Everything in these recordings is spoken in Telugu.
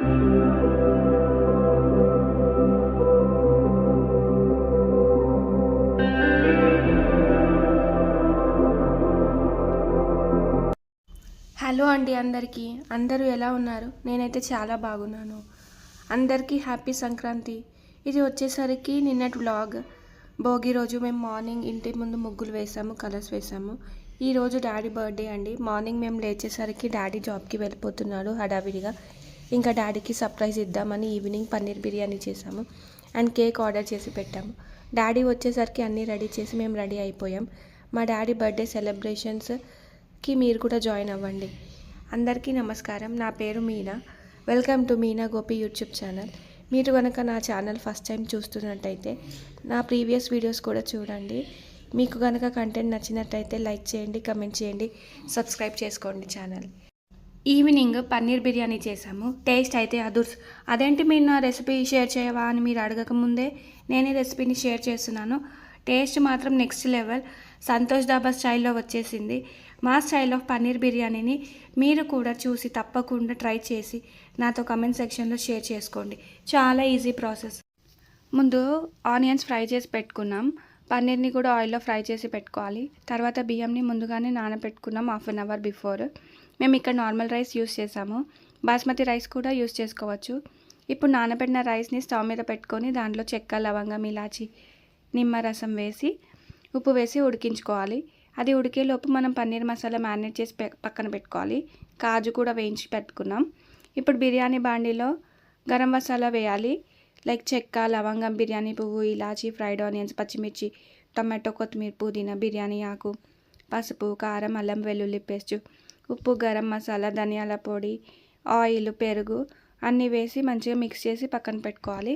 హలో అండి అందరికీ. అందరూ ఎలా ఉన్నారు? నేనైతే చాలా బాగున్నాను. అందరికీ హ్యాపీ సంక్రాంతి. ఇది వచ్చేసరికి నిన్నటి వ్లాగ్. భోగి రోజు మేము మార్నింగ్ ఇంటి ముందు ముగ్గులు వేసాము కలర్స్ వేసాము. ఈరోజు డాడీ బర్త్డే అండి. మార్నింగ్ మేము లేచేసరికి డాడీ జాబ్కి వెళ్ళిపోతున్నాడు హడావిడిగా. ఇంకా డాడీకి సర్ప్రైజ్ ఇద్దామని ఈవినింగ్ పన్నీర్ బిర్యానీ చేసాము అండ్ కేక్ ఆర్డర్ చేసి పెట్టాము. డాడీ వచ్చేసరికి అన్నీ రెడీ చేసి మేము రెడీ అయిపోయాం. మా డాడీ బర్త్డే సెలబ్రేషన్స్కి మీరు కూడా జాయిన్ అవ్వండి. అందరికీ నమస్కారం. నా పేరు Meena. Welcome to Meena Gopi YouTube channel. మీరు కనుక నా ఛానల్ ఫస్ట్ టైం చూస్తున్నట్టయితే నా ప్రీవియస్ వీడియోస్ కూడా చూడండి. మీకు కనుక కంటెంట్ నచ్చినట్టయితే లైక్ చేయండి కమెంట్ చేయండి సబ్స్క్రైబ్ చేసుకోండి ఛానల్. ఈవినింగ్ పన్నీర్ బిర్యానీ చేసాము టేస్ట్ అయితే అదుర్స్. అదేంటి మీరు నా రెసిపీ షేర్ చేయవా అని మీరు అడగకముందే నేనే రెసిపీని షేర్ చేస్తున్నాను. టేస్ట్ మాత్రం నెక్స్ట్ లెవెల్. సంతోష్ దాబా స్టైల్లో వచ్చేసింది. మా స్టైల్ ఆఫ్ పన్నీర్ బిర్యానీని మీరు కూడా చూసి తప్పకుండా ట్రై చేసి నాతో కమెంట్ సెక్షన్లో షేర్ చేసుకోండి. చాలా ఈజీ ప్రాసెస్. ముందు ఆనియన్స్ ఫ్రై చేసి పెట్టుకున్నాం. పన్నీర్ని కూడా ఆయిల్లో ఫ్రై చేసి పెట్టుకోవాలి. తర్వాత బియ్యంని ముందుగానే నానబెట్టుకున్నాం హాఫ్ అన్ అవర్ బిఫోర్. మేము ఇక్కడ నార్మల్ రైస్ యూస్ చేసాము. బాస్మతి రైస్ కూడా యూస్ చేసుకోవచ్చు. ఇప్పుడు నానబెట్టిన రైస్ని స్టవ్ మీద పెట్టుకొని దాంట్లో చెక్క లవంగం ఇలాచి నిమ్మరసం వేసి ఉప్పు వేసి ఉడికించుకోవాలి. అది ఉడికేలోపు మనం పన్నీర్ మసాలా మ్యారినేట్ చేసి పక్కన పెట్టుకోవాలి. కాజు కూడా వేయించి పెట్టుకున్నాం. ఇప్పుడు బిర్యానీ బాండీలో గరం మసాలా వేయాలి. లైక్ చెక్క లవంగం బిర్యానీ పువ్వు ఇలాచి ఫ్రైడ్ ఆనియన్స్ పచ్చిమిర్చి టమాటో కొత్తిమీర పుదీనా బిర్యానీ ఆకు పసుపు కారం అల్లం వెల్లుల్లి పేస్ట్ ఉప్పు గరం మసాలా ధనియాల పొడి ఆయిల్ పెరుగు అన్నీ వేసి మంచిగా మిక్స్ చేసి పక్కన పెట్టుకోవాలి.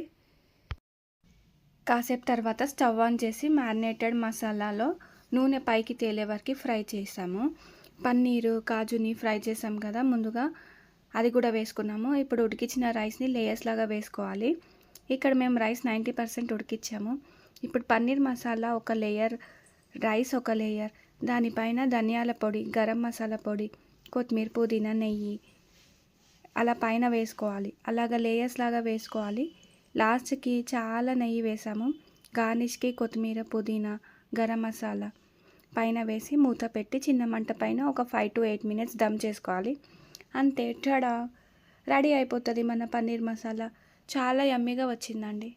కాసేపు తర్వాత స్టవ్ ఆన్ చేసి మ్యారినేటెడ్ మసాలాలో నూనె పైకి తేలే వరకు ఫ్రై చేసాము. పన్నీరు కాజుని ఫ్రై చేసాం కదా ముందుగా. అది కూడా వేసుకున్నాము. ఇప్పుడు ఉడికించిన రైస్ని లేయర్స్ లాగా వేసుకోవాలి. ఇక్కడ మేము రైస్ నైంటీ పర్సెంట్ ఉడికించాము ఇప్పుడు పన్నీర్ మసాలా ఒక లేయర్ రైస్ ఒక లేయర్ దానిపైన ధనియాల పొడి గరం మసాలా పొడి కొత్తిమీర పుదీనా నెయ్యి అలా పైన వేసుకోవాలి. అలాగ లేయర్స్ లాగా వేసుకోవాలి. లాస్ట్కి చాలా నెయ్యి వేసాము. గార్నిష్కి కొత్తిమీర పుదీనా గరం మసాలా పైన వేసి మూత పెట్టి చిన్న మంట పైన ఒక five to eight minutes dum చేసుకోవాలి. అంతే టడా! రెడీ అయిపోతుంది మన పన్నీర్ మసాలా. చాలా యమ్మీగా వచ్చిందండి.